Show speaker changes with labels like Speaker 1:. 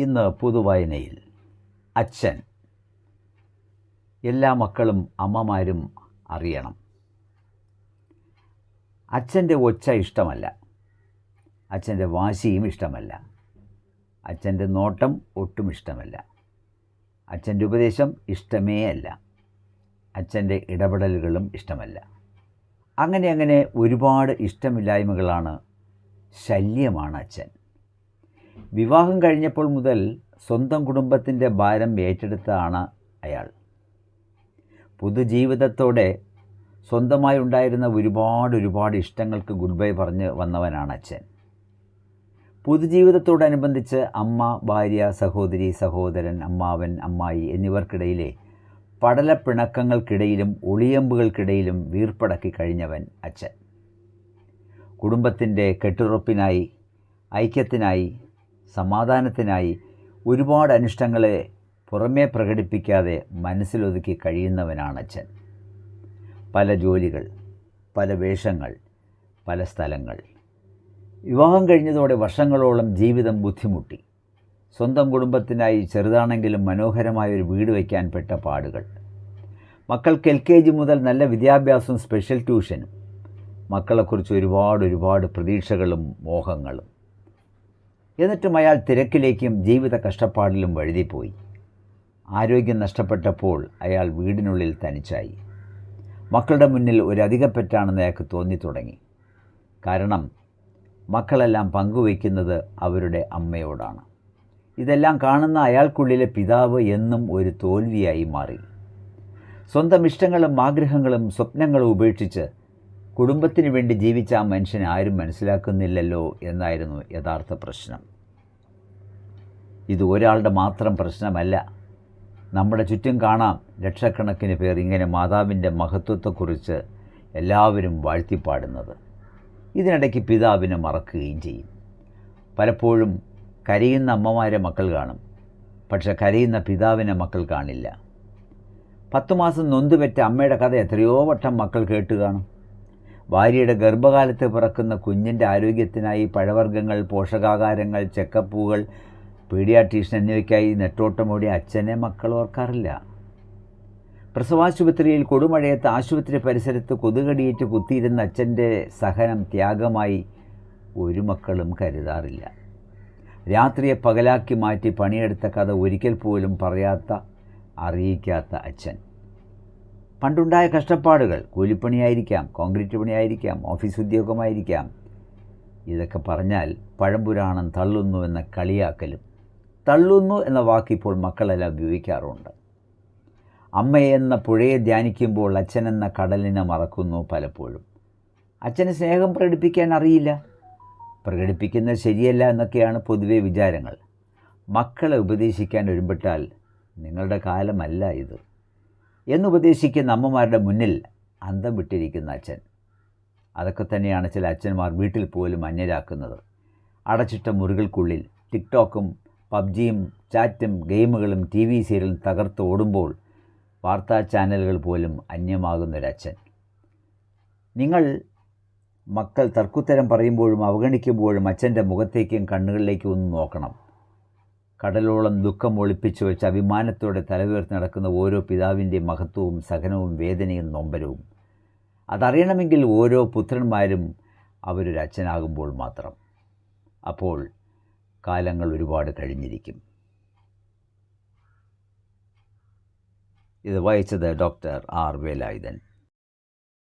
Speaker 1: ഇന്ന് പുതുവായനയിൽ അച്ഛൻ. എല്ലാ മക്കളും അമ്മമാരും അറിയണം. അച്ഛന്റെ ഒച്ച ഇഷ്ടമല്ല. അച്ഛന്റെ വാശിയും ഇഷ്ടമല്ല. അച്ഛന്റെ നോട്ടം ഒട്ടും ഇഷ്ടമല്ല. അച്ഛന്റെ ഉപദേശം ഇഷ്ടമേ അല്ല. അച്ഛന്റെ ഇടപെടലുകളും ഇഷ്ടമല്ല. അങ്ങനെ അങ്ങനെ ഒരുപാട് ഇഷ്ടമില്ലായ്മകളാണ് ശല്യമാണ് അച്ഛൻ. വിവാഹം കഴിഞ്ഞപ്പോൾ മുതൽ സ്വന്തം കുടുംബത്തിന്റെ ഭാരം ഏറ്റെടുത്തതാണ് അയാൾ. പുതുജീവിതത്തോടെ സ്വന്തമായി ഉണ്ടായിരുന്ന ഒരുപാട് ഒരുപാട് ഇഷ്ടങ്ങൾക്ക് ഗുഡ് ബൈ പറഞ്ഞ് വന്നവനാണ് അച്ഛൻ. പുതുജീവിതത്തോടനുബന്ധിച്ച് അമ്മ ഭാര്യ സഹോദരി സഹോദരൻ അമ്മാവൻ അമ്മായി എന്നിവർക്കിടയിലെ പടലപ്പിണക്കങ്ങൾക്കിടയിലും ഒളിയമ്പുകൾക്കിടയിലും വീർപ്പടക്കി കഴിഞ്ഞവൻ അച്ഛൻ. കുടുംബത്തിന്റെ കെട്ടുറപ്പിനായി ഐക്യത്തിനായി സമാധാനത്തിനായി ഒരുപാട് അനിഷ്ടങ്ങളെ പുറമേ പ്രകടിപ്പിക്കാതെ മനസ്സിലൊതുക്കി കഴിയുന്നവനാണ് അച്ഛൻ പല ജോലികൾ പല വേഷങ്ങൾ പല സ്ഥലങ്ങൾ. വിവാഹം കഴിഞ്ഞതോടെ വർഷങ്ങളോളം ജീവിതം ബുദ്ധിമുട്ടി. സ്വന്തം കുടുംബത്തിനായി ചെറുതാണെങ്കിലും മനോഹരമായ ഒരു വീട് വയ്ക്കാൻ പെട്ട പാടുകൾ. മക്കൾക്ക് എൽ കെ ജി മുതൽ നല്ല വിദ്യാഭ്യാസവും സ്പെഷ്യൽ ട്യൂഷനും. മക്കളെക്കുറിച്ച് ഒരുപാട് ഒരുപാട് പ്രതീക്ഷകളും മോഹങ്ങളും. എന്നിട്ടും അയാൾ തിരക്കിലേക്കും ജീവിത കഷ്ടപ്പാടിലും വഴുതിപ്പോയി. ആരോഗ്യം നഷ്ടപ്പെട്ടപ്പോൾ അയാൾ വീടിനുള്ളിൽ തനിച്ചായി. മക്കളുടെ മുന്നിൽ ഒരു അധികപ്പറ്റാണെന്ന് അയാൾക്ക് തോന്നി തുടങ്ങി. കാരണം മക്കളെല്ലാം പങ്കുവയ്ക്കുന്നത് അവരുടെ അമ്മയോടാണ്. ഇതെല്ലാം കാണുന്ന അയാൾക്കുള്ളിലെ പിതാവ് എന്നും ഒരു തോൽവിയായി മാറി. സ്വന്തം ഇഷ്ടങ്ങളും ആഗ്രഹങ്ങളും സ്വപ്നങ്ങളും ഉപേക്ഷിച്ച് കുടുംബത്തിന് വേണ്ടി ജീവിച്ച ആ മനുഷ്യനെ ആരും മനസ്സിലാക്കുന്നില്ലല്ലോ എന്നായിരുന്നു യഥാർത്ഥ പ്രശ്നം. ഇത് ഒരാളുടെ മാത്രം പ്രശ്നമല്ല. നമ്മുടെ ചുറ്റും കാണാം ലക്ഷക്കണക്കിന് പേർ ഇങ്ങനെ മാതാവിന്റെ മഹത്വത്തെക്കുറിച്ച് എല്ലാവരും വാഴ്ത്തിപ്പാടുന്നത്. ഇതിനിടയ്ക്ക് പിതാവിനെ മറക്കുകയും ചെയ്യും. പലപ്പോഴും കരയുന്ന അമ്മമാരെ മക്കൾ കാണും. പക്ഷെ കരയുന്ന പിതാവിനെ മക്കൾ കാണില്ല. പത്തു മാസം നൊന്തുപെറ്റ അമ്മയുടെ കഥ എത്രയോ വട്ടം മക്കൾ കേട്ട് കാണും. ഭാര്യയുടെ ഗർഭകാലത്ത് പിറക്കുന്ന കുഞ്ഞിന്റെ ആരോഗ്യത്തിനായി പഴവർഗങ്ങൾ പോഷകാഹാരങ്ങൾ ചെക്കപ്പുകൾ പീഡിയാട്രീഷ്യൻ എന്നിവയ്ക്കായി നെട്ടോട്ടമോടി അച്ഛനെ മക്കൾ ഓർക്കാറില്ല. പ്രസവാശുപത്രിയിൽ കൊടുമഴയത്ത് ആശുപത്രി പരിസരത്ത് കൊതുകടിയേറ്റ് കുത്തിയിരുന്ന അച്ഛന്റെ സഹനം ത്യാഗമായി ഒരു മക്കളും കരുതാറില്ല. രാത്രിയെ പകലാക്കി മാറ്റി പണിയെടുത്ത കഥ ഒരിക്കൽ പോലും പറയാത്ത അറിയിക്കാത്ത അച്ഛൻ. പണ്ടുണ്ടായ കഷ്ടപ്പാടുകൾ കൂലിപ്പണിയായിരിക്കാം കോൺക്രീറ്റ് പണിയായിരിക്കാം ഓഫീസ് ഉദ്യോഗമായിരിക്കാം. ഇതൊക്കെ പറഞ്ഞാൽ പഴംപുരാണം തള്ളുന്നുവെന്ന കളിയാക്കലും തള്ളുന്നു എന്ന വാക്കിപ്പോൾ മക്കളെല്ലാം ഉപയോഗിക്കാറുണ്ട് അമ്മയെന്ന പുഴയെ ധ്യാനിക്കുമ്പോൾ അച്ഛനെന്ന കടലിനെ മറക്കുന്നു പലപ്പോഴും. അച്ഛന് സ്നേഹം പ്രകടിപ്പിക്കാൻ അറിയില്ല. പ്രകടിപ്പിക്കുന്നത് ശരിയല്ല എന്നൊക്കെയാണ് പൊതുവെ വിചാരങ്ങൾ. മക്കളെ ഉപദേശിക്കാൻ ഒരുമ്പെട്ടാൽ നിങ്ങളുടെ കാലമല്ല ഇത് എന്നുപദേശിക്കുന്ന അമ്മമാരുടെ മുന്നിൽ അന്തം വിട്ടിരിക്കുന്ന അച്ഛൻ. അതൊക്കെ തന്നെയാണ് ചില അച്ഛന്മാർ വീട്ടിൽ പോലും അന്യരാക്കുന്നത്. അടച്ചിട്ട മുറികൾക്കുള്ളിൽ ടിക്ടോക്കും പബ്ജിയും ചാറ്റും ഗെയിമുകളും ടി വി സീരിയലും തകർത്ത് ഓടുമ്പോൾ വാർത്താ ചാനലുകൾ പോലും അന്യമാകുന്നൊരച്ഛൻ നിങ്ങൾ മക്കൾ തർക്കുത്തരം പറയുമ്പോഴും അവഗണിക്കുമ്പോഴും അച്ഛന്റെ മുഖത്തേക്കും കണ്ണുകളിലേക്കും ഒന്ന് നോക്കണം. കടലോളം ദുഃഖം ഒളിപ്പിച്ചു വെച്ച് അഭിമാനത്തോടെ തലയുയർത്തി നടക്കുന്ന ഓരോ പിതാവിന്റെയും മഹത്വവും സഹനവും വേദനയും നൊമ്പരവും. അതറിയണമെങ്കിൽ ഓരോ പുത്രന്മാരും അവരൊരു അച്ഛനാകുമ്പോൾ മാത്രം. അപ്പോൾ കാലങ്ങൾ ഒരുപാട് കഴിഞ്ഞിരിക്കും. ഇത് വായിച്ചത് ഡോക്ടർ ആർ വേലായുധൻ.